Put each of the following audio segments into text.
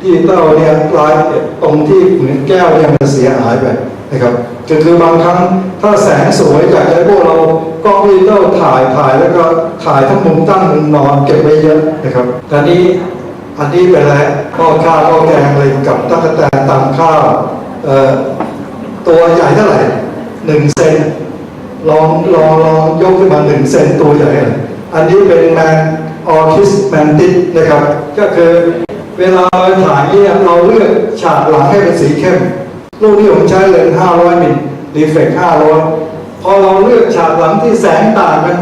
ดิจิตอลเนี่ยลายตรงที่เหมือนแก้วเนี่ยมันเสียหายไปนะครับก็คือบางครั้งถ้าแสงสวยอยากจะให้พวกเรากล้องดิจิตอลถ่ายถ่ายแล้วก็ถ่ายทั้งมุมตั้งมุมนอนเก็บไว้เยอะนะครับต่นี้อันนี้เป็นอะไรข้อข้าวข้อแกงเลยกับตั๊กแตนตามข้าวตัวใหญ่เท่าไหร่หนึ่งเซนลองลองลองยกขึ้นมาหนึ่งเซนตัวใหญ่ อันนี้เป็นแมนออคิสแมนติสนะครับ ก็คือ เวลาเราถ่ายเนี่ยเราเลือกฉากหลังให้เป็นสีเข้มรูปนี้ผมใช้เลนส์500มิลรีเฟกต์500 พอเราเลือกฉากหลังที่แสงต่างกัน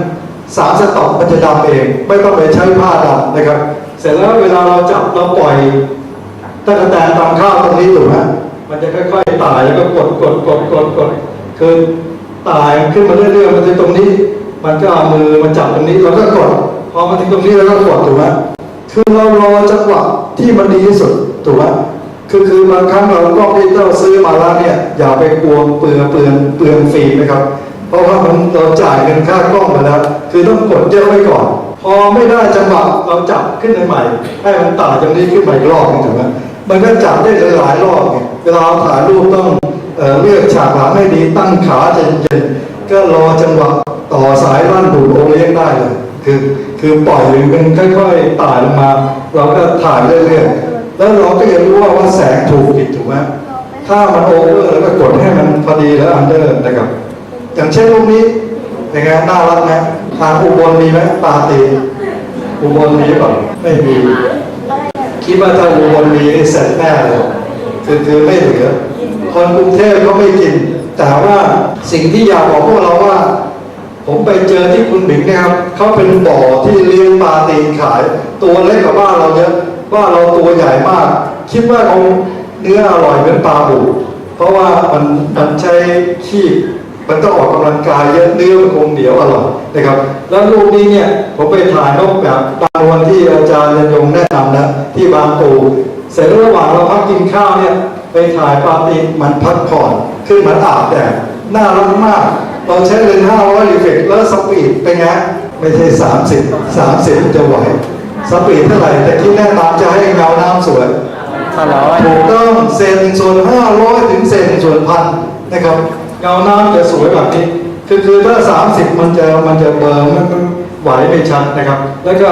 สามสต็อกมันจะดำเอง ไม่ต้องไปใช้ผ้าดำนะครับ เสร็จแล้วเวลาเราจับเราปล่อยตะกแตนตามข้าวตรงนี้ถูกไหมมันจะค่อยๆตายแล้วก็กดกดกดกดกดคือตายขึ้นมาเรื่อยๆมันจะตรงนี้ มันก็เอามือมาจับตรงนี้เราก็กดพอมาถึงตรงนี้เราก็กดถูกไหม คือเรารอจังหวะที่มันดีที่สุดถูกไหมคือคือบางครั้งเราก็ดิจิตอลซื้อมาแล้วเนี่ย อย่าไปกลัวเปลืองเปลืองเปลืองฟิล์มนะครับ เพราะว่ามันเราจ่ายเงินค่ากล้องไปแล้ว คือต้องกดเยอะไว้ก่อน พอไม่ได้จังหวะเราจับขึ้นใหม่ให้มันต่างตรงนี้ขึ้นมาอีกรอบนึงถูกไหมมันก็จับได้หลายรอบไงเวลาถ่ายรูปต้องเอ่อเลือกฉากหลังให้ดีตั้งขาเย็นๆก็รอจังหวะต่อสายลั่นดูโอเลี้ยงได้เลยคือ คือปล่อยมันค่อยๆต่ายลงมา เราก็ถ่ายเรื่อยๆแล้วเราก็จะรู้ว่าว่าแสงถูกผิดถูกไหมถ้ามันโอเวอร์แล้วก็กดให้มันพอดีแล้วอันเดอร์นะครับ อย่างเช่นรูปนี้เป็นไงน่ารักไหมทางอุบลมีไหมปาตีอุบลมีหรือเปล่าไม่มีคิดว่าถ้าอุบลมีเสร็จแน่เลยคือคือไม่เหลือคนกรุงเทพก็ไม่กิน แต่ว่าสิ่งที่อยากบอกพวกเราว่า ผมไปเจอที่คุณหมิงเนะครับเขาเป็นบ่อที่เลี้ยงปลาตีนขาย ตัวเล็กกว่าบ้านเราเยอะบ้านเราตัวใหญ่มาก คิดว่าคงเนื้ออร่อยเหมือนปลาบูเพราะว่ามันมันใช้ขี้มันต้องออกกำลังกายเยอะเนื้อมันคงเหนียวอร่อยนะครับ แล้วรูปนี้เนี่ยผมไปถ่ายนกแบบบางวันที่อาจารย์ยันยงแนะนำนะที่บางปูเสร็จระหว่างเราพักกินข้าวเนี่ยไปถ่ายปลาตีนมันพักผ่อนขึ้นมาอาบแดดน่ารักมาก เราใช้เลนส์500รีเฟกแล้วสปีดเป็นไงไม่ใช่ 30 30 จะไหว สปีดเท่าไหร่ แต่ที่แนะนำจะให้เงาน้ำสวยห้าร้อยถูกต้องเศษหนึ่งส่วน 500 ถึงเศษหนึ่งส่วนพันนะครับ เงาน้ำจะสวยแบบนี้ คือคือถ้า 30 มันจะมันจะเบลอร์มันมันไหวไม่ชัดนะครับ แล้วก็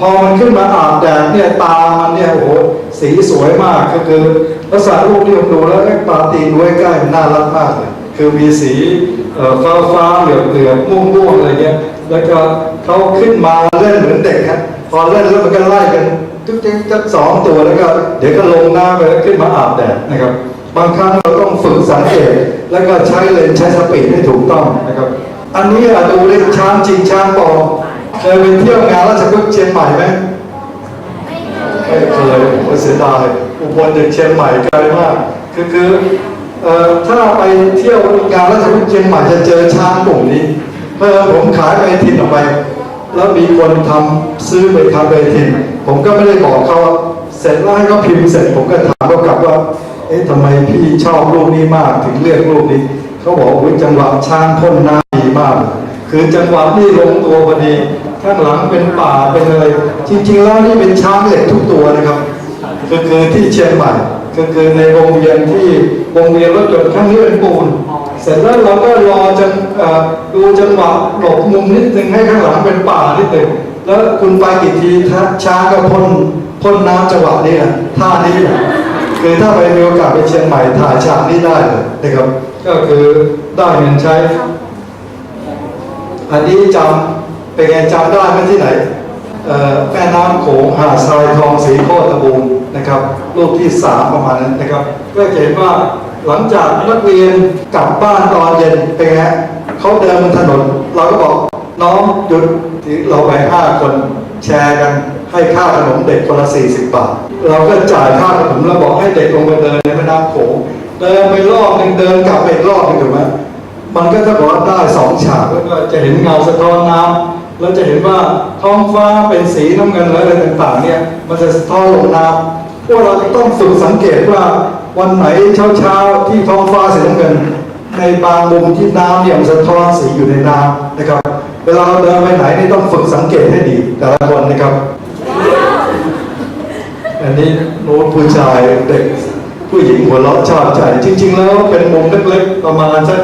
พอมันขึ้นมาอาบแดดเนี่ยตามันเนี่ยโอ้โหสีสวยมากก็คือลักษณะรูปที่ผมดูแล้วไอ้ปลาตีนด้วยใกล้มันน่ารักมากเลย คือมีสีเอ่อฟ้าฟ้าเหลืองเหลืองม่วงม่วงอะไรเงี้ย แล้วก็เขาขึ้นมาเล่นเหมือนเด็กครับพอเล่นแล้วมันก็ไล่กันทุกๆจักสองตัวแล้วก็เดี๋ยวก็ลงน้ำไปแล้วขึ้นมาอาบแดดนะครับ บางครั้งเราต้องฝึกสังเกตแล้วก็ใช้เลนส์ใช้สปีดให้ถูกต้องนะครับ อันนี้อะดูเล่นช้างจริงช้างปลอมเคยไปเที่ยวงานราชพฤกษ์เชียงใหม่ไหมไม่เคยโอ้เสียดายอุบลจากเชียงใหม่ไกลมากคือคือ ถ้าไปเที่ยวงานราชพฤกษ์เชียงใหม่จะเจอช้างกลุ่มนี้เพื่อผมขายไปทินออกไป แล้วมีคนทำซื้อไปทำไปทิน ผมก็ไม่ได้บอกเขาเสร็จแล้วให้เขาพิมพ์เสร็จผมก็ถามเขากลับว่า เอ๊ะทำไมพี่ชอบรูปนี้มากถึงเลือกรูปนี้เขาบอกว่าจังหวะช้างพ่นน้ำดีมาก คือจังหวะนี่ลงตัวพอดีข้างหลังเป็นป่าเป็นอะไรจริง ๆ แล้วนี่เป็นช้างเหล็กทุกตัวนะครับคือคือที่เชียงใหม่ คือคือในวงเวียนที่วงเวียนรถยนต์ข้างนี้เป็นปูนเสร็จแล้วเราก็รอจังเอ่อดูจังหวะหลบมุมนิดนึงให้ข้างหลังเป็นป่านิดนึงแล้วคุณไปกี่ทีถ้าช้างก็พ่นพ่นน้ำจังหวะนี้นะท่านี้นะคือถ้าไปมีโอกาสไปเชียงใหม่ถ่ายฉากนี้ได้เลยนะครับ ก็คือได้เงินใช้ อันนี้จำเป็นไงจำได้ไหมที่ไหนเอ่อแม่น้ำโขงหาดทรายทองสีโคตรบูรณ์นะครับรูปที่สามประมาณนั้นนะครับ ก็จะเห็นว่าหลังจากนักเรียนกลับบ้านตอนเย็นเป็นไงเขาเดินบนถนน เราก็บอกน้องหยุดเราไปห้าคนแชร์กันให้ค่าขนมเด็กคนละสี่สิบบาท เราก็จ่ายค่าขนมแล้วบอกให้เด็กลงไปเดินในแม่น้ำโขงเดินไปรอบหนึ่งเดินกลับไปอีกรอบหนึ่งถูกไหมมันก็จะบอกว่าได้สองฉากแล้วก็จะเห็นเงาสะท้อนน้ำแล้วจะเห็นว่าท้องฟ้าเป็นสีน้ำเงินอะไรต่างๆเนี่ยมันจะสะท้อนลงน้ำ พวกเราต้องฝึกสังเกตว่าวันไหนเช้าๆที่ท้องฟ้าสีน้ำเงิน ในบางมุมที่น้ำเนี่ยมันสะท้อนสีอยู่ในน้ำนะครับ เวลาเราเดินไปไหนนี่ต้องฝึกสังเกตให้ดีแต่ละคนนะครับ อันนี้โน้ตผู้ชายเด็กผู้หญิงหัวเราะชอบใจจริง ๆ แล้วเป็นมุมเล็กๆประมาณสัก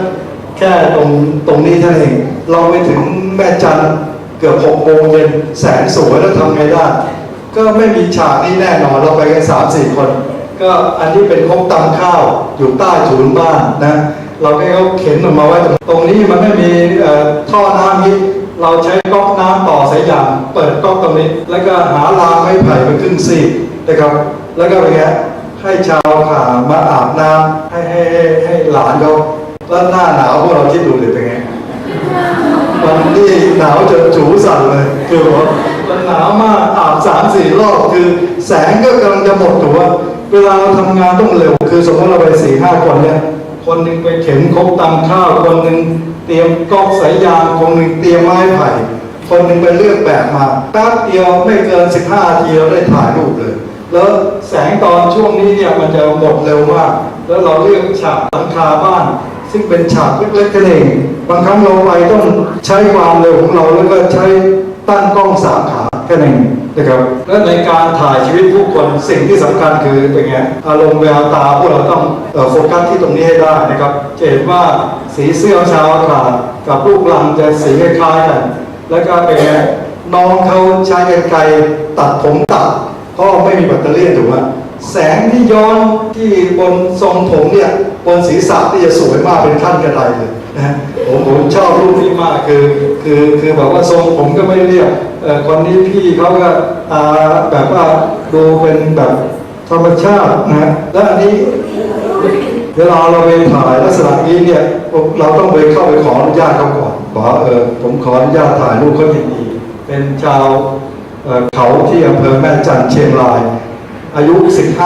แค่ตรงตรงนี้เท่านั้นเองเราไปถึงแม่จันทร์เกือบหกโมงเย็นแสงสวยแล้วทำไงได้ ก็ไม่มีฉากนี้แน่นอนเราไปกันสามสี่คน ก็อันที่เป็นครกตำข้าวอยู่ใต้ถุนบ้านนะ เราก็เขาเข็นออกมาไว้ตรงตรงนี้มันไม่มีท่อน้ำนี้เราใช้ก๊อกน้ำต่อสายยางเปิดก๊อกตรงนี้ แล้วก็หารางไม้ไผ่ไปครึ่งซี่นะครับ แล้วก็เป็นไงให้ชาวขามาอาบน้ำให้ให้ให้ให้หลานเขาแล้วหน้าหนาวพวกเราคิดดูเลยเป็นไง วันนี้หนาวจนจูสั่นเลยคือว่ามันหนาวมากอาบสามสี่รอบคือแสงก็กำลังจะหมดตัวเวลาเราทำงานต้องเร็ว คือสมมติเราไปสี่ห้าคนเนี่ยคนหนึ่งไปเข็นครกตำข้าว คนหนึ่งเตรียมก๊อกสายยางคนหนึ่งเตรียมไม้ไผ่คนหนึ่งไปเลือกแบบมาแป๊บเดียวไม่เกิน15นาทีเราได้ถ่ายรูปเลย แล้วแสงตอนช่วงนี้เนี่ยมันจะหมดเร็วมากแล้วเราเลือกฉากหลังคาบ้าน ซึ่งเป็นฉากเล็กๆแค่นั้นเองบางครั้งเราไปต้องใช้ความเร็วของเราแล้วก็ใช้ตั้งกล้องสามขาแค่นั้นเองนะครับและในการถ่ายชีวิตผู้คนสิ่งที่สำคัญคือเป็นไงอารมณ์แววตาพวกเราต้องโฟกัสที่ตรงนี้ให้ได้นะครับจะเห็นว่าสีเสื้อชาวอากาศกับลูกลังจะสีคล้ายกัน แล้วก็เป็นไงน้องเขาใช้กรรไกรตัดผมตัดเพราะไม่มีแบตเตอรี่ถูกไหม แสงที่ย้อนที่บนทรงผมเนี่ยบนศีรษะที่จะสวยมากเป็นขั้นกระไดเลยนะฮะผมผมชอบรูปนี้มากคือคือคือแบบว่าทรงผมก็ไม่เรียบเอ่อคนนี้พี่เขาก็ตาแบบว่าดูเป็นแบบธรรมชาตินะและอันนี้เวลาเราไปถ่ายลักษณะนี้เนี่ยเราต้องไปเข้าไปขออนุญาตเขาก่อนบอกว่าเออผมขออนุญาตถ่ายรูปเขายินดีเป็นชาวเขาที่อำเภอแม่จันเชียงราย อายุ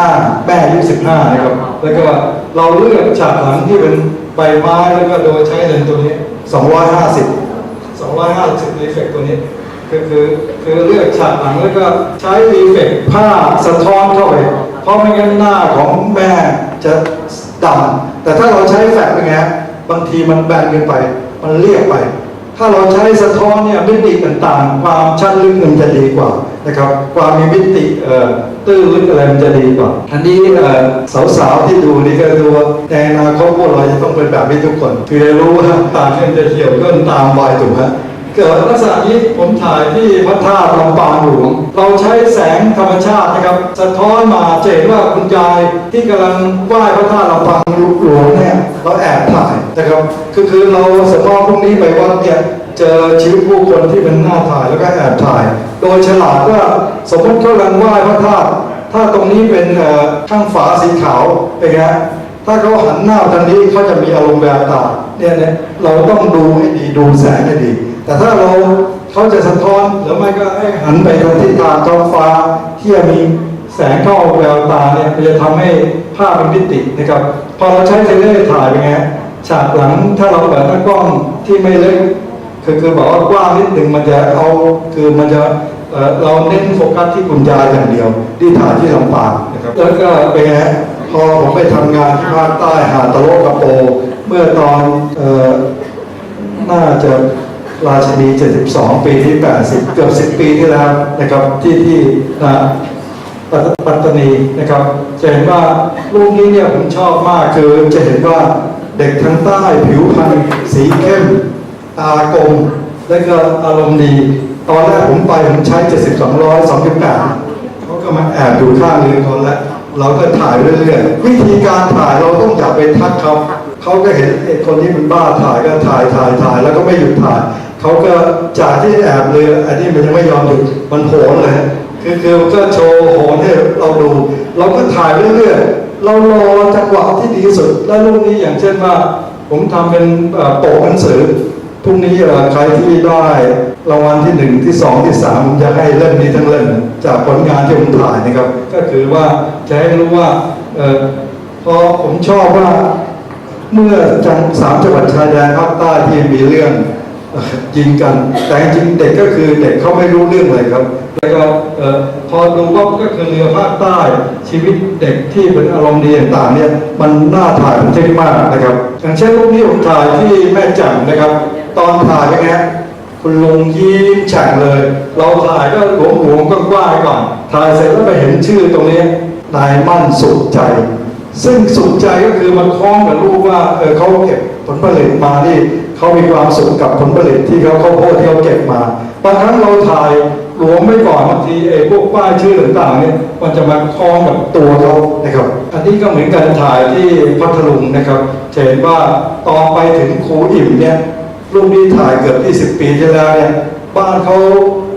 15 แม่อายุ 15 นะครับ แล้วก็เราเลือกฉากหลังที่เป็นใบไม้แล้วก็โดยใช้เลนส์ตัวนี้ 250 250รีเฟกตัวนี้ คือคือคือเลือกฉากหลังแล้วก็ใช้รีเฟกผ้าสะท้อนเข้าไป เพราะไม่งั้นหน้าของแม่จะดำแต่ถ้าเราใช้แฟลชเป็นไงบางทีมันแบนเกินไป มันเรียบไป ถ้าเราใช้สะท้อนเนี่ยมิติต่างๆ ความชัดลึกมันจะดีกว่านะครับ ความมีมิติเอ่อตื้นลึกอะไรมันจะดีกว่า อันนี้เอ่อสาวๆที่ดูนี่ก็ดูว่าในอนาคตพวกเราจะต้องเป็นแบบนี้ทุกคน คือรู้ว่าตาเส้นจะเหี่ยวย่นตามวัยถูกไหม เกิดลักษณะนี้ผมถ่ายที่พระธาตุลำปางหลวง เราใช้แสงธรรมชาตินะครับ สะท้อนมาจะเห็นว่าคุณยายที่กำลังไหว้พระธาตุลำปางหลวงเนี่ยเราแอบถ่ายนะครับ คือคือเราสมมติพรุ่งนี้ไปวัดเนี่ยเจอชีวิตผู้คนที่เป็นหน้าถ่ายแล้วก็แอบถ่าย โดยฉลาดว่าสมมติเขากำลังไหว้พระธาตุถ้าตรงนี้เป็นข้างฝาสีขาวเป็นไงถ้าเขาหันหน้าทางนี้เขาจะมีอารมณ์แววตาเนี่ยเนี่ยเราต้องดูให้ดีดูแสงให้ดี แต่ถ้าเราเขาจะสะท้อนหรือไม่ก็หันไปทางทิศทางท้องฟ้าที่จะมีแสงเข้าแววตาเนี่ยมันจะทำให้ภาพเป็นมิตินะครับ พอเราใช้เทเลอร์ถ่ายเป็นไงฉากหลังถ้าเราเปิดหน้ากล้องที่ไม่เล็กคือคือบอกว่ากว้างนิดหนึ่งมันจะเอาคือมันจะเราเน้นโฟกัสที่คุณยายอย่างเดียว ที่ถ่ายที่ลำปางนะครับแล้วก็เป็นไงพอผมไปทำงานที่ภาคใต้หาดตะโลกกระโป เมื่อตอนออน่าจะ ราชินี72 ปีที่ 80 เกือบ 10 ปีที่แล้วนะครับที่ที่นะปัตปตานีนะครับจะเห็นว่ารูปนี้เนี่ยผมชอบมากคือจะเห็นว่าเด็กทางใต้ผิวพรรณสีเข้มตากลมและก็อารมณ์ดี ตอนแรกผมไปผมใช้ 72 228เขาก็มาแอบอยู่ข้างเรือเขาแล้วเราก็ถ่ายเรื่อยๆวิธีการถ่ายเราต้องอย่าไปทักเขาเขาก็เห็นไอ้คนที่มันบ้าถ่ายก็ถ่ายถ่ายถ่ายแล้วก็ไม่หยุดถ่าย เขาก็จากที่แอบเรืออันนี้มันยังไม่ยอมหยุดมันโหนเลยคือคือก็โชว์โหนให้เราดู เราก็ถ่ายเรื่อยๆเรารอจังหวะที่ดีที่สุด และรูปนี้อย่างเช่นว่า ผมทำเป็นโปกหนังสือพรุ่งนี้ใครที่ได้รางวัลที่หนึ่งที่สองที่สามผมจะให้เล่มนี้ทั้งเล่มจากผลงานที่ผมถ่ายนะครับ ก็คือว่าจะให้รู้ว่าเออพอผมชอบว่าเมื่อจังสามจังหวัดชายแดนภาคใต้ที่มีเรื่อง ยิงกัน แต่จริงเด็กก็คือเด็กเขาไม่รู้เรื่องเลยครับ แล้วก็พอดูว่าก็คือเรือภาคใต้ชีวิตเด็กที่เป็นอารมณ์ดีต่างๆเนี่ยมันน่าถ่ายบันทึกมากนะครับ อย่างเช่นรูปนี้ผมถ่ายที่แม่จ่มนะครับ ตอนถ่ายเป็นไงคุณลุงยิ้มแฉ่งเลย เราถ่ายก็หลวมหลวมๆกว้างก่อนถ่ายเสร็จแล้วไปเห็นชื่อตรงนี้นายมั่นสุขใจ ซึ่งสุขใจก็คือมันคล้องกับรูปว่าเออเขาเก็บผลผลิตมาที่ เขามีความสุขกับผลผลิตที่เขาเขาโพดที่เขาเก็บมาบางครั้งเราถ่ายหลวมไม่ก่อนบางทีไอ้พวกป้ายชื่อต่างๆเนี่ยมันจะมาคล้องกับตัวเขานะครับ อันนี้ก็เหมือนกันถ่ายที่พัทลุงนะครับจะเห็นว่าตอนไปถึงครูอิ่มเนี่ยรูปนี้ถ่ายเกือบ 20 ปีที่แล้วเนี่ยบ้านเขา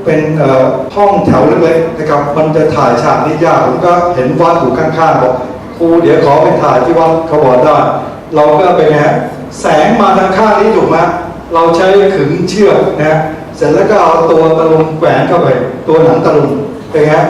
เป็นเอ่อห้องแถวเล็กๆนะครับ มันจะถ่ายฉากนี้ยากผมก็เห็นวัดอยู่ข้างๆบอกครูเดี๋ยวขอไปถ่ายที่วัดเขาบอกได้ เราก็เป็นไงฮะ แสงมาทางข้างนี้ถูกไหมเราใช้ขึงเชือกนะฮะเสร็จแล้วก็เอาตัวตะลุงแขวนเข้าไป ตัวหนังตะลุงเป็นไงฮะ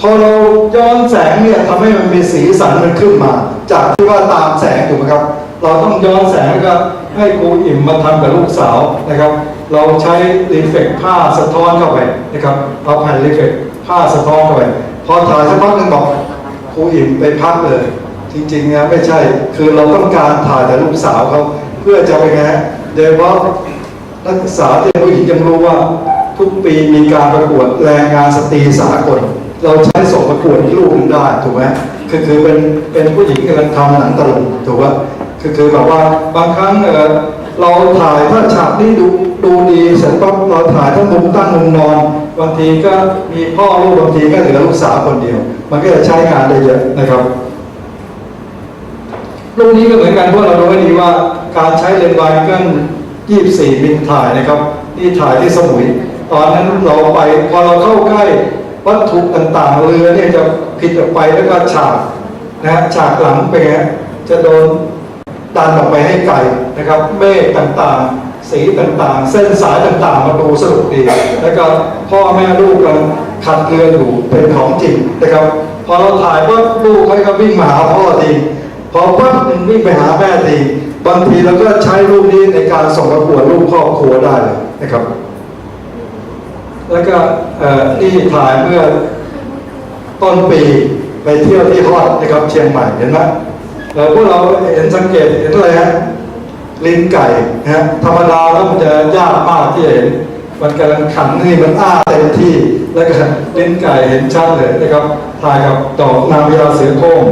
พอเราย้อนแสงเนี่ยทำให้มันมีสีสันมันขึ้นมา จากที่ว่าตามแสงถูกไหมครับ เราต้องย้อนแสงก็ให้ครูอิ่มมาทำกับลูกสาวนะครับ เราใช้รีเฟกผ้าสะท้อนเข้าไปนะครับเอาแผ่นรีเฟกผ้าสะท้อนเข้าไปพอถ่ายสักพักหนึงบอกครูอิ่มไปพักเลย จริงๆนะไม่ใช่ คือเราต้องการถ่ายแต่ลูกสาวเขาเพื่อจะไปไงฮะโดยเฉพานักศึกษาที่ผู้หญิงยังรู้ว่าทุกปีมีการประกวดแรงงานสตรีสากล เราใช้ส่งประกวดลูกนึงได้ถูกไหมคือคือเป็นเป็นผู้หญิงกำลังทำหนังตลุงถูกว่าคือคือแบบว่าบางครั้งเออเราถ่ายถ้าฉากนี้ดูดูดีเสร็จปั๊บเราถ่ายทั้งมุมตั้งมุมนอนบางทีก็มีพ่อลูกบางทีก็เหลือลูกสาวคนเดียว มันก็จะใช้งานได้เยอะนะครับ รูปนี้ก็เหมือนกันพวกเราดูให้ดีว่าการใช้เลนส์วายเกิล24 มิลถ่ายนะครับ นี่ถ่ายที่สมุย ตอนนั้นเราไปพอเราเข้าใกล้วัตถุต่างๆเรือเนี่ยจะผิดออกไปแล้วก็ฉากนะฮะฉากหลังเป็นไงจะโดนดันออกไปให้ไกลนะครับ เมฆต่างๆ สีต่างๆ เส้นสายต่างๆ มาดูสนุกดี แล้วก็พ่อแม่ลูกกันขัดเรืออยู่เป็นของจริงนะครับ พอเราถ่ายว่าลูกเขาก็วิ่งมาหาพ่อที พอปั๊บหนึ่งวิ่งไปหาแม่ทีบางทีเราก็ใช้รูปนี้ในการส่งประกวดรูปครอบครัวได้เลยนะครับ แล้วก็นี่ถ่ายเมื่อต้นปีไปเที่ยวที่ฮอดนะครับเชียงใหม่เห็นไหมเอ่อพวกเราเห็นสังเกตเห็นอะไรฮะลิ้นไก่ฮะธรรมดาแล้วมันจะยากมากที่จะเห็น มันกำลังขันนี่มันอ้าเต็มที่ แล้วก็ลิ้นไก่เห็นชัดเลยนะครับถ่ายกับดอกนางพญาเสือโคร่ง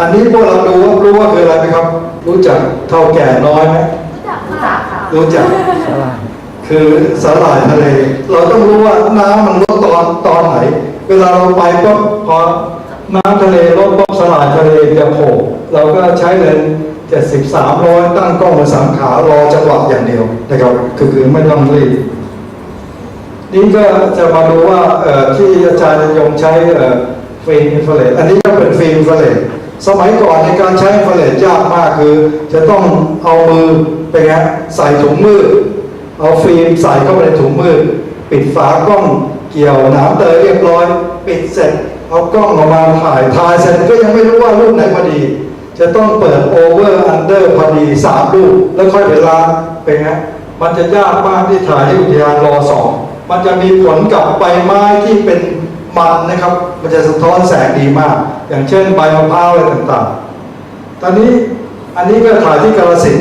อันนี้พวกเรารู้รู้ว่าคืออะไรไหมครับ รู้จักเท่าแก่น้อยไหมรู้จักค่ะรู้จัก คือสาหร่ายทะเล เราต้องรู้ว่าน้ำมันลดตอนตอนไหน เวลาเราไปปุ๊บพอน้ำทะเลลดปุ๊บสาหร่ายทะเลจะโผล่เราก็ใช้เลนเจ็ดสิบสามร้อยตั้งกล้องมาสามขารอจังหวะอย่างเดียวนะครับคือคือไม่ต้องรีบนี่ก็จะมาดูว่าเอ่อที่อาจารย์ยงใช้เอ่อฟิล์มอินฟราเรดอันนี้ก็เป็นฟิล์มอินฟราเรด สมัยก่อนในการใช้อินฟราเรดยากมากคือ จะต้องเอามือไปไงใส่ถุงมือ เอาฟิล์มใส่เข้าไปในถุงมือ ปิดฝากล้องเกี่ยวหนามเตยเรียบร้อย ปิดเสร็จ เอากล้องออกมาถ่ายถ่ายเสร็จก็ยังไม่รู้ว่ารูปไหนพอดี จะต้องเปิดโอเวอร์อันเดอร์พอดีสามรูปแล้วค่อยไปล้างเป็นไงมันจะยากมากที่ถ่ายที่อุทยานรอสองมันจะมีผลกับใบไม้ที่เป็น มันนะครับ มันจะสะท้อนแสงดีมาก อย่างเช่นใบมะพร้าวอะไรต่างๆ ตอนนี้อันนี้ก็ถ่ายที่กาลสิน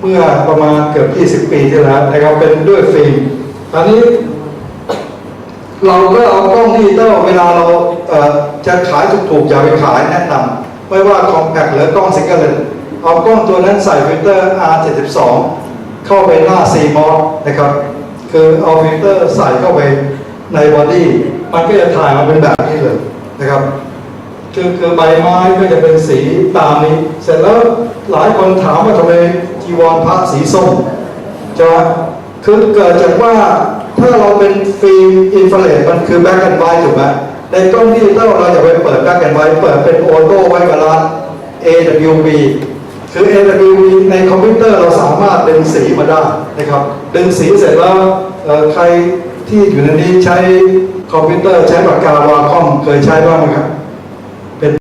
เมื่อประมาณเกือบ 20 ปีที่แล้วนะครับเป็นด้วยฟิล์มตอนนี้ เราก็เอากล้องดิจิตอลเวลาเราเจะขายถูกๆอย่าไปขายแนะนำไม่ว่าคอมแพคหรือกล้องซิงเกิลเลนเอากล้องตัวนั้นใส่ฟิลเตอร์ R72 เข้าไปหน้า C m o d นะครับ คือเอาฟิลเตอร์ใส่เข้าไปในบอดี้ มันก็จะถ่ายมาเป็นแบบนี้เลยนะครับคือคือใบไม้ก็จะเป็นสีตามนี้ เสร็จแล้วหลายคนถามว่าทำไมจีวรพระสีส้มจะคือเกิดจากว่าถ้าเราเป็นฟิล์มอินฟราเรดมันคือแบ็กแอนด์ไวท์ถูกไหมในกล้องดิจิตอลเราจะไปเปิดแบ็กแอนด์ไวท์เปิดเป็นออโต้ไว้กับร้าน AWB คือ AWB ในคอมพิวเตอร์เราสามารถดึงสีมาได้นะครับดึงสีเสร็จแล้วใครที่อยู่ในนี้ใช้ คอมพิวเตอร์ใช้ปากกาวาคอมเคยใช้บ้างไหมครับ